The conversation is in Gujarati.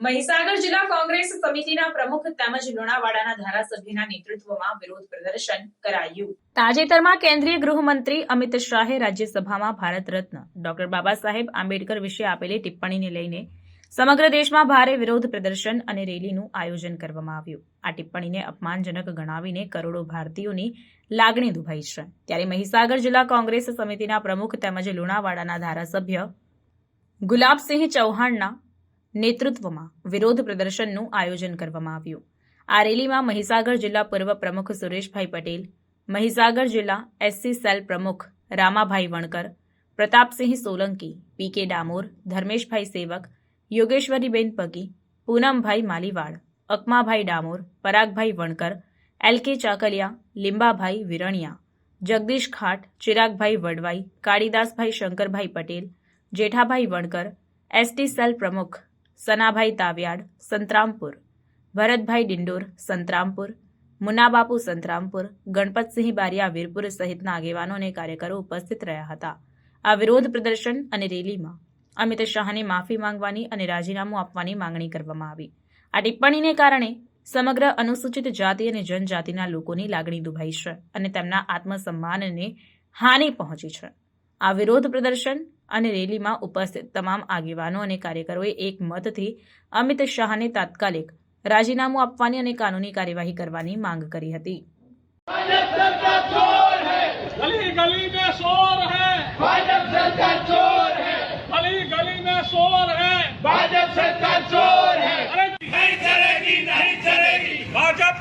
મહીસાગર જિલ્લા કોંગ્રેસ સમિતિના પ્રમુખ તેમજ લુણાવાડાના ધારાસભ્યના નેતૃત્વમાં વિરોધ પ્રદર્શન કરાયું. તાજેતરમાં કેન્દ્રીય ગૃહમંત્રી અમિત શાહે રાજ્યસભામાં ભારત રત્ન ડોક્ટર બાબા સાહેબ આંબેડકર વિશે આપેલી ટિપ્પણીને લઈને સમગ્ર દેશમાં ભારે વિરોધ પ્રદર્શન અને રેલીનું આયોજન કરવામાં આવ્યું. આ ટિપ્પણીને અપમાનજનક ગણાવીને કરોડો ભારતીયોની લાગણી દુભાઈ છે. ત્યારે મહીસાગર જિલ્લા કોંગ્રેસ સમિતિના પ્રમુખ તેમજ લુણાવાડાના ધારાસભ્ય ગુલાબસિંહ ચૌહાણના નેતૃત્વમાં વિરોધ પ્રદર્શનનું આયોજન કરવામાં આવ્યું. આ રેલીમાં મહીસાગર જિલ્લા પૂર્વ પ્રમુખ સુરેશભાઈ પટેલ, મહીસાગર જિલ્લા એસસી સેલ પ્રમુખ રામાભાઈ વણકર, પ્રતાપસિંહ સોલંકી, પી કે ડામોર, ધર્મેશભાઈ સેવક, યોગેશ્વરીબેન પગી, Poonambhai માલીવાડ, અકમાભાઈ Damor, Paragbhai Vankar, L K Chakaliya, Limbabhai Viraniya, Jagdish Khat, Chiragbhai Vadvai, Kalidasbhai Shankarbhai Patel, Jethabhai Vankar ST cell પ્રમુખ સનાભાઈ તાવિયાડ, સંતરામપુર. ભરતભાઈ ડિંડોર, સંતરામપુર. મુનાબાપુ સંતરામપુર, ગણપતસિંહ બારિયા વીરપુર સહિતના આગેવાનો અને કાર્યકરો ઉપસ્થિત રહ્યા હતા. આ વિરોધ પ્રદર્શન અને રેલીમાં અમિત શાહને માફી માંગવાની અને રાજીનામું આપવાની માંગણી કરવામાં આવી. આ ટિપ્પણીને કારણે સમગ્ર અનુસૂચિત જાતિ અને જનજાતિના લોકોની લાગણી દુભાઈ છે અને તેમના આત્મસન્માનને હાનિ પહોંચી છે. આ વિરોધ પ્રદર્શન અને રેલીમાં ઉપસ્થિત તમામ આગેવાનો અને કાર્યકરોએ એક મતથી અમિત શાહને તાત્કાલિક રાજીનામું આપવાની અને કાનૂની કાર્યવાહી કરવાની માંગ કરી હતી. ગલી ગલી મેં શોર હૈ! ભાજપ સરકાર ચોર હૈ! ગલી ગલી મેં શોર હૈ! ભાજપ સરકાર ચોર હૈ! અરે નહીં ચલેગી નહીં ચલેગી! ભાજપ